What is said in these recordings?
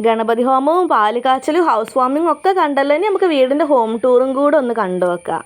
Ganapathi ഹോമവും പാലുകാച്ചലും house വാമിങ്ങും ഒക്കെ കണ്ടല്ലോ ഇനി നമുക്ക് വീടിന്റെ ഹോം ടൂറും കൂടെ ഒന്ന് കണ്ടു വെക്കാം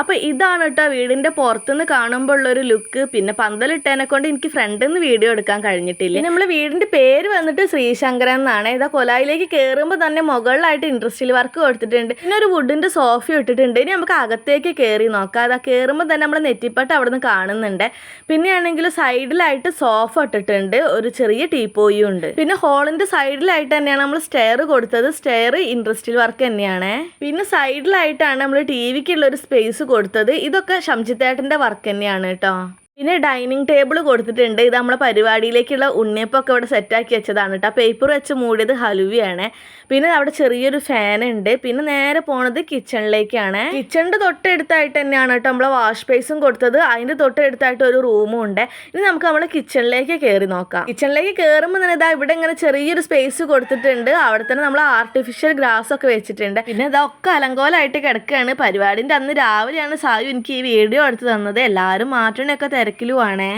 അപ്പോൾ ഇതാണ് കേട്ടോ വീടിന്റെ പുറത്തുനിന്ന് കാണുമ്പോൾ ഉള്ള ഒരു ലുക്ക്. പിന്നെ പന്തലിട്ടതിനെ കൊണ്ട് എനിക്ക് ഫ്രണ്ടിൽ നിന്ന് വീഡിയോ എടുക്കാൻ കഴിഞ്ഞിട്ടില്ല. നമ്മൾ വീടിന്റെ പേര് വന്നിട്ട് ശ്രീശങ്കരൻ എന്നാണ്. ഇതാ കൊലായിലേക്ക് കയറുമ്പോൾ തന്നെ മുകളിലായിട്ട് ഇൻട്രസ്റ്റിൽ വർക്ക് കൊടുത്തിട്ടുണ്ട്. പിന്നെ ഒരു വുഡിന്റെ സോഫ ഇട്ടിട്ടുണ്ട്. ഇനി നമുക്ക് അകത്തേക്ക് കയറി നോക്കാം. അതാ കയറുമ്പോൾ തന്നെ നമ്മൾ നെറ്റിപ്പട്ട് അവിടെ നിന്ന് കാണുന്നുണ്ട്. പിന്നെയാണെങ്കിൽ സൈഡിലായിട്ട് സോഫ ഇട്ടിട്ടുണ്ട്. ഒരു ചെറിയ ടീപ്പോയും ഉണ്ട്. പിന്നെ ഹോളിന്റെ സൈഡിലായിട്ട് തന്നെയാണ് നമ്മൾ സ്റ്റെയർ കൊടുത്തത്. സ്റ്റെയർ ഇൻട്രസ്റ്റിൽ വർക്ക് തന്നെയാണ്. പിന്നെ സൈഡിലായിട്ടാണ് നമ്മൾ ടി വിക്കുള്ള ഒരു സ്പേസ് കൊടുത്തത്. ഇതൊക്കെ ഷംജിത്തേട്ടന്റെ വർക്ക് തന്നെയാണ് കേട്ടോ. പിന്നെ ഡൈനിങ് ടേബിൾ കൊടുത്തിട്ടുണ്ട്. ഇത് നമ്മളെ പരിപാടിയിലേക്കുള്ള ഉണ്ണിയപ്പൊക്കെ ഇവിടെ സെറ്റാക്കി വെച്ചതാണ് കേട്ടോ. പേപ്പർ വെച്ച് മൂടിയത് ഹലുവയാണ്. പിന്നെ അവിടെ ചെറിയൊരു ഫാൻ ഉണ്ട്. പിന്നെ നേരെ പോണത് കിച്ചണിലേക്കാണ് കിച്ചണിന്റെ തൊട്ടടുത്തായിട്ട് തന്നെയാണ് കേട്ടോ നമ്മളെ വാഷ് ബേസും കൊടുത്തത്. അതിന്റെ തൊട്ടടുത്തായിട്ട് ഒരു റൂമും ഉണ്ട്. ഇനി നമുക്ക് നമ്മളെ കിച്ചണിലേക്ക് കയറി നോക്കാം. കിച്ചണിലേക്ക് കയറുമ്പോൾ തന്നെ ഇതാ ഇവിടെ ഇങ്ങനെ ചെറിയൊരു സ്പേസ് കൊടുത്തിട്ടുണ്ട്. അവിടെ തന്നെ നമ്മൾ ആർട്ടിഫിഷ്യൽ ഗ്രാസ് ഒക്കെ വെച്ചിട്ടുണ്ട്. പിന്നെ ഇതൊക്കെ അലങ്കോലമായിട്ട് കിടക്കുകയാണ് പരിപാടിന്റെ അന്ന് രാവിലെയാണ് സായു എനിക്ക് ഈ വീഡിയോ എടുത്ത് തന്നത്. എല്ലാവരും മാറ്റണയൊക്കെ തിരക്കിലുമാണേ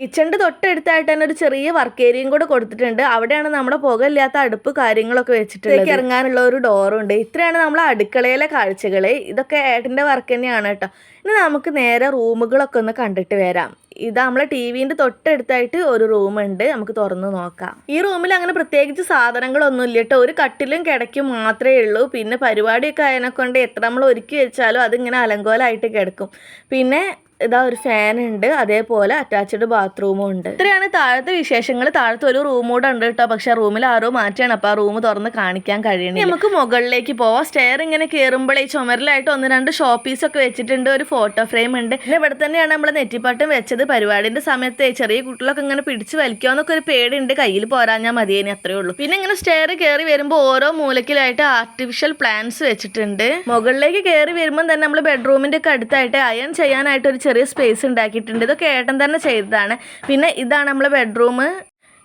കിച്ചണിന്റെ തൊട്ടടുത്തായിട്ട് തന്നെ ഒരു ചെറിയ വർക്ക് ഏരിയയും കൂടെ കൊടുത്തിട്ടുണ്ട്. അവിടെയാണ് നമ്മുടെ പുകയില്ലാത്ത അടുപ്പ് കാര്യങ്ങളൊക്കെ വെച്ചിട്ടുള്ളത്. ഇറങ്ങാനുള്ള ഒരു ഡോറും ഉണ്ട്. ഇത്രയാണ് നമ്മളെ അടുക്കളയിലെ കാഴ്ചകൾ ഇതൊക്കെ ഏട്ടന്റെ വർക്ക് തന്നെയാണ് കേട്ടോ. ഇനി നമുക്ക് നേരെ റൂമുകളൊക്കെ ഒന്ന് കണ്ടിട്ട് വരാം. ഇത് നമ്മളെ ടി വിന്റെ തൊട്ടടുത്തായിട്ട് ഒരു റൂമുണ്ട്. നമുക്ക് തുറന്ന് നോക്കാം. ഈ റൂമിൽ അങ്ങനെ പ്രത്യേകിച്ച് സാധനങ്ങളൊന്നും ഇല്ല കേട്ടോ. ഒരു കട്ടിലും കിടക്കും മാത്രമേ ഉള്ളൂ. പിന്നെ പരിപാടിയൊക്കെ അതിനെ കൊണ്ട് എത്ര നമ്മൾ ഒരുക്കി വെച്ചാലും അതിങ്ങനെ അലങ്കോലമായിട്ട് കിടക്കും. പിന്നെ ഇതാ ഒരു ഫാൻ ഉണ്ട്. അതേപോലെ അറ്റാച്ച്ഡ് ബാത്റൂമും ഉണ്ട്. ഇത്രയാണ് താഴത്തെ വിശേഷങ്ങൾ താഴത്തെ ഒരു റൂം കൂടെ ഉണ്ട് കേട്ടോ. പക്ഷെ റൂമിൽ ആരോ മാറ്റിയാണ്. അപ്പോൾ ആ റൂം തുറന്ന് കാണിക്കാൻ കഴിയണേ നമുക്ക് മുകളിലേക്ക് പോവാം. സ്റ്റെയർ ഇങ്ങനെ കയറുമ്പോഴേ ചുമരിലായിട്ട് ഒന്ന് രണ്ട് ഷോപ്പീസ് ഒക്കെ വെച്ചിട്ടുണ്ട്. ഒരു ഫോട്ടോ ഫ്രെയിം ഉണ്ട്. പിന്നെ ഇവിടെ തന്നെയാണ് നമ്മൾ നെറ്റിപ്പാട്ടം വെച്ചത്. പരിപാടിന്റെ സമയത്ത് ചെറിയ കുട്ടികളൊക്കെ ഇങ്ങനെ പിടിച്ച് വലിക്കാന്നൊക്കെ ഒരു പേടിയുണ്ട്. കയ്യിൽ പോരാഞ്ഞാൽ മതിയേനെ അത്രേ ഉള്ളൂ. പിന്നെ ഇങ്ങനെ സ്റ്റെയർ കയറി വരുമ്പോൾ ഓരോ മൂലക്കിലായിട്ട് ആർട്ടിഫിഷ്യൽ പ്ലാന്റ്സ് വെച്ചിട്ടുണ്ട്. മുകളിലേക്ക് കയറി വരുമ്പോൾ തന്നെ നമ്മൾ ബെഡ്റൂമിന്റെ ഒക്കെ അടുത്തായിട്ട് അയൺ ചെയ്യാനായിട്ട് ഒരു ചെറിയ സ്പേസ് ഉണ്ടാക്കിയിട്ടുണ്ട്. ഇതൊക്കെ ഏട്ടൻ തന്നെ ചെയ്തതാണ്. പിന്നെ ഇതാണ് നമ്മളെ ബെഡ്റൂം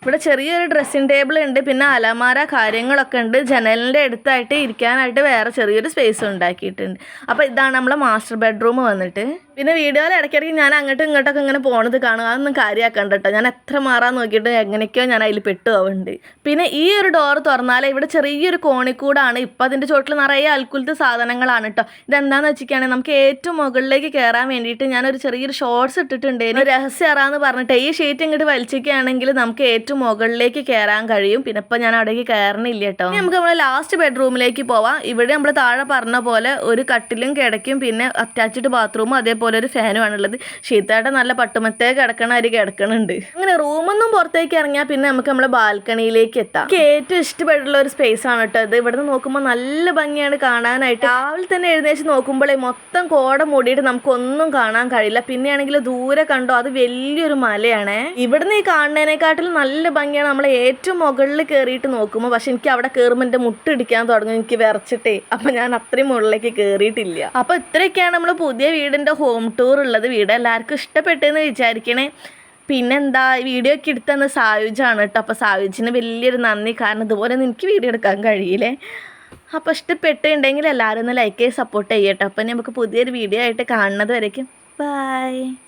ഇവിടെ ചെറിയൊരു ഡ്രസ്സിംഗ് ടേബിൾ ഉണ്ട് പിന്നെ അലമാര കാര്യങ്ങളൊക്കെ ഉണ്ട്. ജനലിന്റെ അടുത്തായിട്ട് ഇരിക്കാനായിട്ട് വേറെ ചെറിയൊരു സ്പേസ് ഉണ്ടാക്കിയിട്ടുണ്ട്. അപ്പോൾ ഇതാണ് നമ്മളെ മാസ്റ്റർ ബെഡ്റൂം വന്നിട്ട്. പിന്നെ വീഡിയോയിൽ ഇടയ്ക്കിടയ്ക്ക് ഞാൻ അങ്ങോട്ടും ഇങ്ങോട്ടൊക്കെ ഇങ്ങനെ പോണത് കാണുക അതൊന്നും കാര്യമാക്കണ്ട കേട്ടോ. ഞാൻ എത്ര മാറാൻ നോക്കിയിട്ട് എങ്ങനെയൊക്കെയോ ഞാൻ അതിൽ പെട്ടു ആവുന്നുണ്ട്. പിന്നെ ഈ ഒരു ഡോർ തുറന്നാൽ ഇവിടെ ചെറിയൊരു കോണിക്കൂടാണ്. ഇപ്പം അതിന്റെ ചോട്ടിൽ നിറയെ അൽക്കുലത്തെ സാധനങ്ങളാണ് കേട്ടോ. ഇതെന്താണെന്ന് വെച്ചിട്ടാണെങ്കിൽ നമുക്ക് ഏറ്റവും മുകളിലേക്ക് കയറാൻ വേണ്ടിയിട്ട് ഞാനൊരു ചെറിയൊരു ഷോർട്സ് ഇട്ടിട്ടുണ്ട്. രഹസ്യ അറാന്ന് പറഞ്ഞിട്ട് ഈ ഷീറ്റ് ഇങ്ങോട്ട് വലിച്ചിരിക്കുകയാണെങ്കിൽ നമുക്ക് മുകളിലേക്ക് കയറാൻ കഴിയും. പിന്നെ ഇപ്പം ഞാൻ അവിടേക്ക് കയറണില്ല കേട്ടോ. നമുക്ക് നമ്മളെ ലാസ്റ്റ് ബെഡ്റൂമിലേക്ക് പോവാം. ഇവിടെ നമ്മൾ താഴെ പറഞ്ഞ പോലെ ഒരു കട്ടിലും കിടക്കും പിന്നെ അറ്റാച്ച്ഡ് ബാത്റൂമും അതേപോലെ ഒരു ഫാനും ഉള്ളത്. ശീതയുടെ നല്ല പട്ടുമത്തേ കിടക്കണ അരി കിടക്കണുണ്ട്. അങ്ങനെ റൂമൊന്നും പുറത്തേക്ക് ഇറങ്ങിയാൽ പിന്നെ നമുക്ക് നമ്മളെ ബാൽക്കണിയിലേക്ക് എത്താം. എനിക്ക് ഏറ്റവും ഇഷ്ടപ്പെട്ടുള്ള ഒരു സ്പേസ് ആണ് കേട്ടോ ഇത്. ഇവിടെ നിന്ന് നോക്കുമ്പോൾ നല്ല ഭംഗിയാണ് കാണാനായിട്ട്. രാവിലെ തന്നെ എഴുന്നേച്ച് നോക്കുമ്പോഴേ മൊത്തം കോട മൂടിയിട്ട് നമുക്കൊന്നും കാണാൻ കഴിയില്ല. പിന്നെയാണെങ്കിൽ ദൂരെ കണ്ടോ അത് വലിയൊരു മലയാണ്. ഇവിടുന്ന് ഈ കാണുന്നതിനെക്കാട്ടിലും നല്ല ഭംഗിയാണ്. നമ്മൾ ഏറ്റവും മുകളിൽ കയറിയിട്ട് നോക്കുമ്പോൾ പക്ഷെ എനിക്ക് അവിടെ കയറുമ്പോൾ എന്റെ മുട്ടിടിക്കാൻ തുടങ്ങും എനിക്ക് വിറച്ചിട്ടേ. അപ്പം ഞാൻ അത്രയും മുകളിലേക്ക് കയറിയിട്ടില്ല അപ്പോൾ ഇത്രയൊക്കെയാണ് നമ്മൾ പുതിയ വീടിന്റെ ഹോം ടൂർ ഉള്ളത്. വീട് എല്ലാവർക്കും ഇഷ്ടപ്പെട്ടെന്ന് വിചാരിക്കണേ. പിന്നെന്താ വീഡിയോ ഒക്കെ എടുത്തന്ന് സായുജാണ് കേട്ടോ. അപ്പോൾ സായുജിന് വലിയൊരു നന്ദി. കാരണം ഇതുപോലെ എനിക്ക് വീഡിയോ എടുക്കാൻ കഴിയില്ലേ. അപ്പോൾ ഇഷ്ടപ്പെട്ടുണ്ടെങ്കിൽ എല്ലാവരും ഒന്ന് ലൈക്ക് ചെയ്ത് സപ്പോർട്ട് ചെയ്യട്ടോ. അപ്പം നമുക്ക് പുതിയൊരു വീഡിയോ ആയിട്ട് കാണുന്നത് വരയ്ക്കും ബൈ